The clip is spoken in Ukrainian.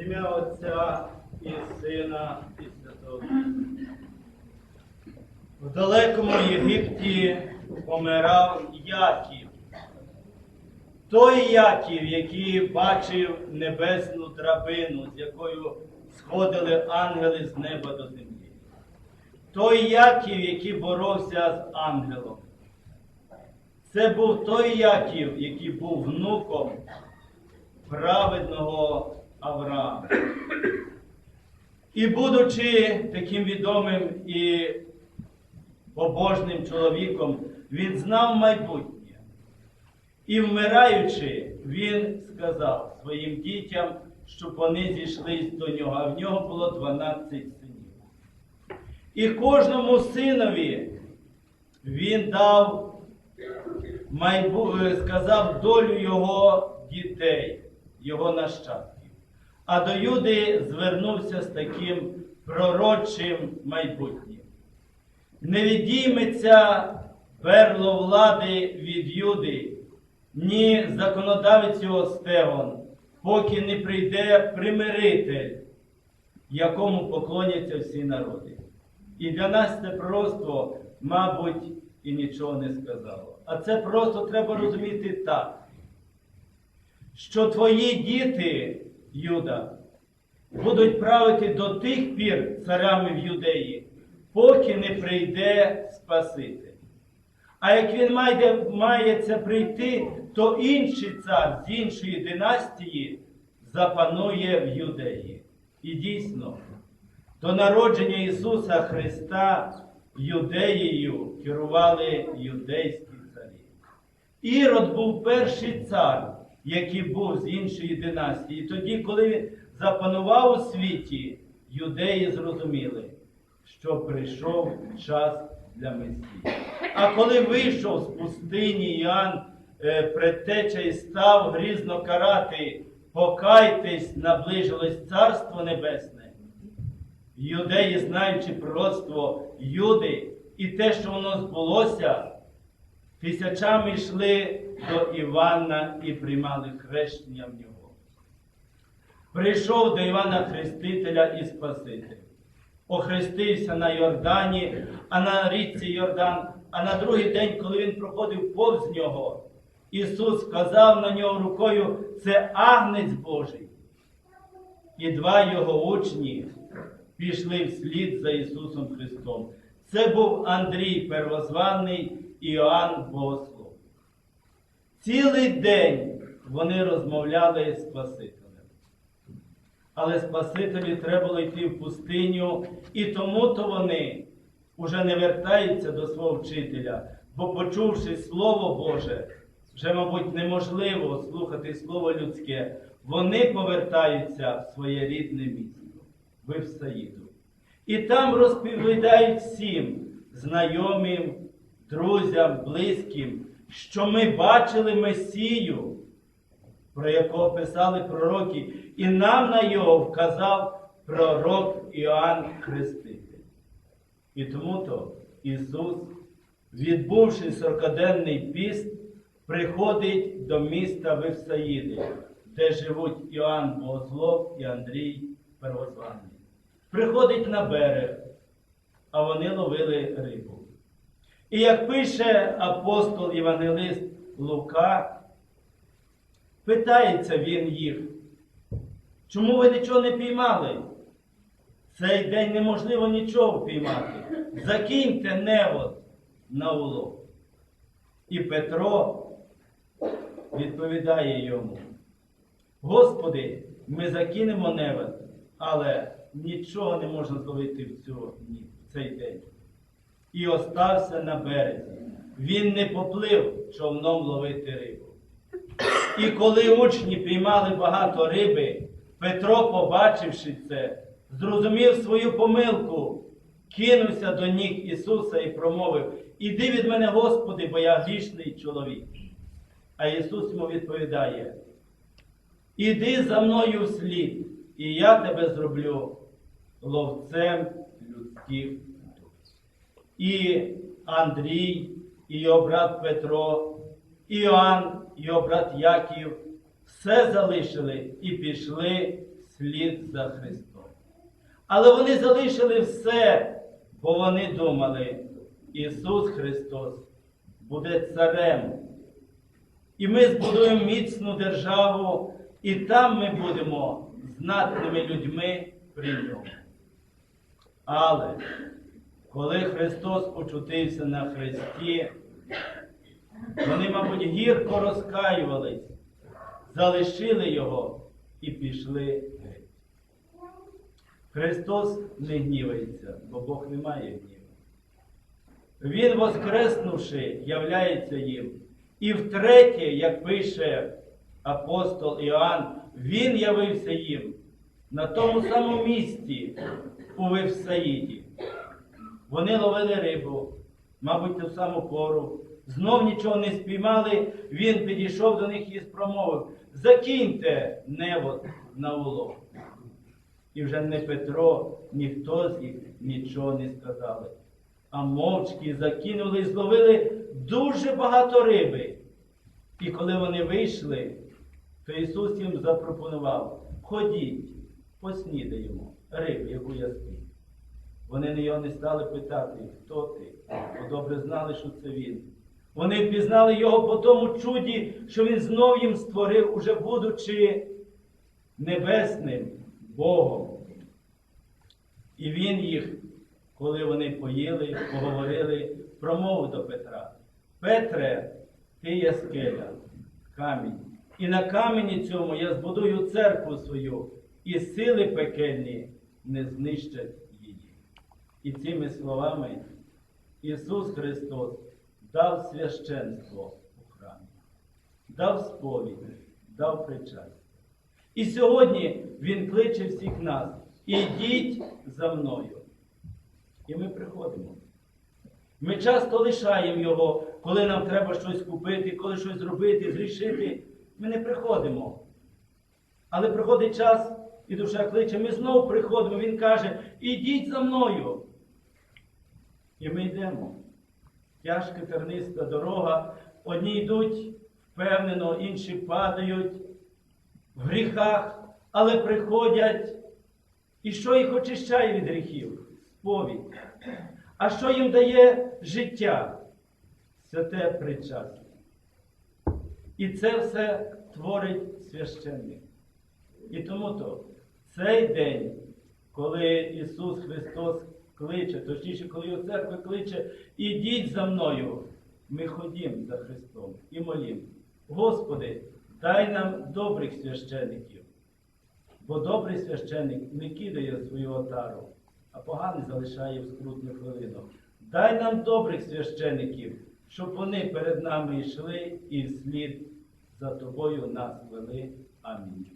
Ім'я Отця і Сина і Святого. В далекому Єгипті помирав Яків. Той Яків, який бачив небесну драбину, з якою сходили ангели з неба до землі. Той Яків, який боровся з ангелом. Це був той Яків, який був внуком праведного Авраама. І будучи таким відомим і побожним чоловіком, він знав майбутнє. І вмираючи, він сказав своїм дітям, щоб вони зійшлись до нього, а в нього було 12 синів. І кожному синові він дав майбу... е, сказав долю його дітей, його нащадків. А до Юди звернувся з таким пророчим майбутнім. Не відійметься берло влади від Юди, ні законодавець його стегон, поки не прийде примиритель, якому поклоняться всі народи. І для нас це просто, мабуть, і нічого не сказало. А це просто треба розуміти так, що твої діти, Юда, будуть правити до тих пір царями в юдеї, поки не прийде Спаситель. А як він має, має це прийти, то інший цар з іншої династії запанує в юдеї. І дійсно, до народження Ісуса Христа юдеєю керували юдейські царі. Ірод був перший цар, який був з іншої династії. Тоді, коли він запанував у світі, юдеї зрозуміли, що прийшов час для Месії. А коли вийшов з пустині Іоанн, е, предтеча і став грізно карати, покайтесь, наближилось Царство Небесне. Юдеї, знаючи пророцтво Юди і те, що воно збулося, тисячами йшли до Івана і приймали хрещення в нього. Прийшов до Івана Хрестителя і Спасителя. Охрестився на Йордані, а на річці Йордан, а на другий день, коли він проходив повз нього, Ісус вказав на нього рукою, це агнець Божий. І два його учні пішли вслід за Ісусом Христом. Це був Андрій Первозваний і Іоанн Богослов. Цілий день вони розмовляли з Спасителем. Але Спасителю треба було йти в пустиню, і тому-то вони уже не вертаються до свого вчителя, бо, почувши Слово Боже, вже, мабуть, неможливо слухати Слово людське, вони повертаються в своє рідне місто, в Івсаїду. І там розповідають всім знайомим, друзям, близьким, що ми бачили Месію, про якого писали пророки, і нам на його вказав пророк Іоанн Хреститель. І тому то Ісус, відбувши сорокаденний піст, приходить до міста Вифсаїди, де живуть Іоанн Богослов і Андрій Первозваний. Приходить на берег, а вони ловили рибу. І як пише апостол Євангелист Лука, питається він їх, чому ви нічого не піймали? Цей день неможливо нічого піймати. Закиньте невод на улов. І Петро відповідає йому: Господи, ми закинемо невод, але нічого не можна зловити в, цю, в цей день. І остався на березі. Він не поплив човном ловити рибу. І коли учні піймали багато риби, Петро, побачивши це, зрозумів свою помилку, кинувся до ніг Ісуса і промовив: Іди від мене, Господи, бо я грішний чоловік. А Ісус йому відповідає: Іди за мною вслід, і я тебе зроблю ловцем людських. І Андрій, і його брат Петро, і Іоанн, і його брат Яків все залишили і пішли вслід за Христом. Але вони залишили все, бо вони думали, Ісус Христос буде царем. І ми збудуємо міцну державу, і там ми будемо знатними людьми при ньому. Але коли Христос почутився на хресті, вони, мабуть, гірко розкаювались, залишили його і пішли геть. Христос не гнівається, бо Бог не має гніву. Він, воскреснувши, являється їм. І втретє, як пише апостол Іоанн, він явився їм на тому самому місці у Вифсаїді. Вони ловили рибу, мабуть, ту саму пору. Знов нічого не спіймали, він підійшов до них і спромовив: Закиньте невод на улов. І вже не Петро, ніхто з їх нічого не сказали. А мовчки закинули і зловили дуже багато риби. І коли вони вийшли, то Ісус їм запропонував: ходіть, поснідаємо рибу, яку я спів. Вони на його не стали питати, хто ти, бо добре знали, що це він. Вони впізнали його по тому чуді, що він знов їм створив, уже будучи небесним Богом. І він їх, коли вони поїли, поговорили, промовив до Петра: Петре, ти є скеля, камінь. І на камені цьому я збудую церкву свою, і сили пекельні не знищать. І цими словами Ісус Христос дав священство у храмі, дав сповідь, дав причастя. І сьогодні Він кличе всіх нас. Ідіть за мною. І ми приходимо. Ми часто лишаємо його, коли нам треба щось купити, коли щось зробити, зрішити. Ми не приходимо. Але приходить час, і душа кличе, ми знову приходимо. Він каже, ідіть за мною. І ми йдемо. Тяжка терниста дорога. Одні йдуть впевнено, інші падають в гріхах, але приходять. І що їх очищає від гріхів? Сповідь. А що їм дає життя? Святе причастя. І це все творить священник. І тому то цей день, коли Ісус Христос кличе, точніше, коли його церква кличе, ідіть за мною, ми ходім за Христом і молім. Господи, дай нам добрих священиків. Бо добрий священник не кидає свою отару, а поганий залишає в скрутну хвилину. Дай нам добрих священиків, щоб вони перед нами йшли і вслід за тобою нас вели. Амінь.